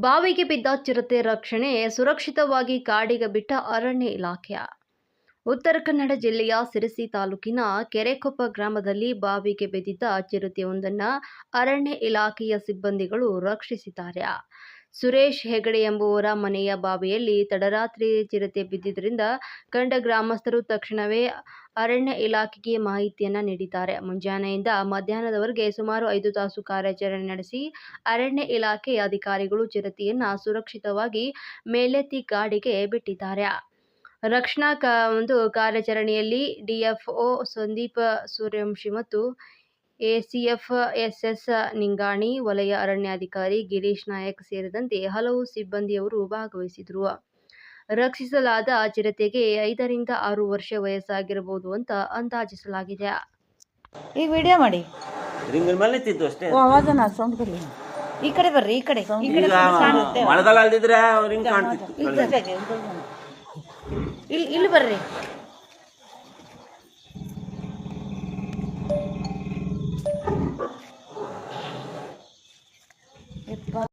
ಬಾವಿಗೆ ಬಿದ್ದ ಚಿರತೆ ರಕ್ಷಣೆ ಸುರಕ್ಷಿತವಾಗಿ ಕಾಡಿಗೆ ಬಿಟ್ಟ ಅರಣ್ಯ ಇಲಾಖೆ ಉತ್ತರ ಕನ್ನಡ ಜಿಲ್ಲೆಯ ಸಿರಸಿ ತಾಲೂಕಿನ ಕೆರೆಕೊಪ್ಪ ಗ್ರಾಮದಲ್ಲಿ ಬಾವಿಗೆ ಬಿದ್ದಿದ್ದ ಚಿರತೆಯೊಂದನ್ನು ಅರಣ್ಯ ಇಲಾಖೆಯ ಸಿಬ್ಬಂದಿಗಳು ರಕ್ಷಿಸಿದ್ದಾರೆ. ಸುರೇಶ್ ಹೆಗಡೆ ಎಂಬುವರ ಮನೆಯ ಬಾವಿಯಲ್ಲಿ ತಡರಾತ್ರಿ ಚಿರತೆ ಬಿದ್ದಿದ್ದರಿಂದ ಕಂಡ ಗ್ರಾಮಸ್ಥರು ತಕ್ಷಣವೇ ಅರಣ್ಯ ಇಲಾಖೆಗೆ ಮಾಹಿತಿಯನ್ನು ನೀಡಿದ್ದಾರೆ. ಮುಂಜಾನೆಯಿಂದ ಮಧ್ಯಾಹ್ನದವರೆಗೆ ಸುಮಾರು ಐದು ತಾಸು ಕಾರ್ಯಾಚರಣೆ ನಡೆಸಿ ಅರಣ್ಯ ಇಲಾಖೆಯ ಅಧಿಕಾರಿಗಳು ಚಿರತೆಯನ್ನು ಸುರಕ್ಷಿತವಾಗಿ ಮೇಲೆತ್ತಿ ಗಾಡಿಗೆ ಬಿಟ್ಟಿದ್ದಾರೆ. ರಕ್ಷಣಾ ಕ ಒಂದು ಕಾರ್ಯಾಚರಣೆಯಲ್ಲಿ ಡಿಎಫ್ಒ ಸಂದೀಪ ಸೂರ್ಯವಂಶಿ ಮತ್ತು ಎಸಿಎಫ್ ಎಸ್ಎಸ್ ನಿಂಗಾಣಿ ವಲಯ ಅರಣ್ಯಾಧಿಕಾರಿ ಗಿರೀಶ್ ನಾಯಕ್ ಸೇರಿದಂತೆ ಹಲವು ಸಿಬ್ಬಂದಿಯವರು ಭಾಗವಹಿಸಿದರು. ರಕ್ಷಿಸಲಾದ ಚಿರತೆಗೆ ಐದರಿಂದ ಆರು ವರ್ಷ ವಯಸ್ಸಾಗಿರಬಹುದು ಅಂತ ಅಂದಾಜಿಸಲಾಗಿದೆ. ಈಗ ವಿಡಿಯೋ ಮಾಡಿ. ರಿಂಗಿನ ಮೇಲೆ ನಿಂತಿದ್ದು ಅಷ್ಟೇ. ಓ ಆವಾಜನ ಸೌಂಡ್ ಬರಲಿ ಈ ಕಡೆ ಬರ್ರಿ ಈ ಕಡೆ. ಈ ಕಡೆ ಈಗ ಕಾಣುತ್ತೆ ಮಳೆಗಾಲ ಅಲ್ದಿದ್ರೆ ರಿಂಗ್ ಕಾಣ್ತಿತ್ತು. ಇಲ್ಲಿ ಇಲ್ಲಿ ಬರ್ರಿ. ಯಪ್ಪ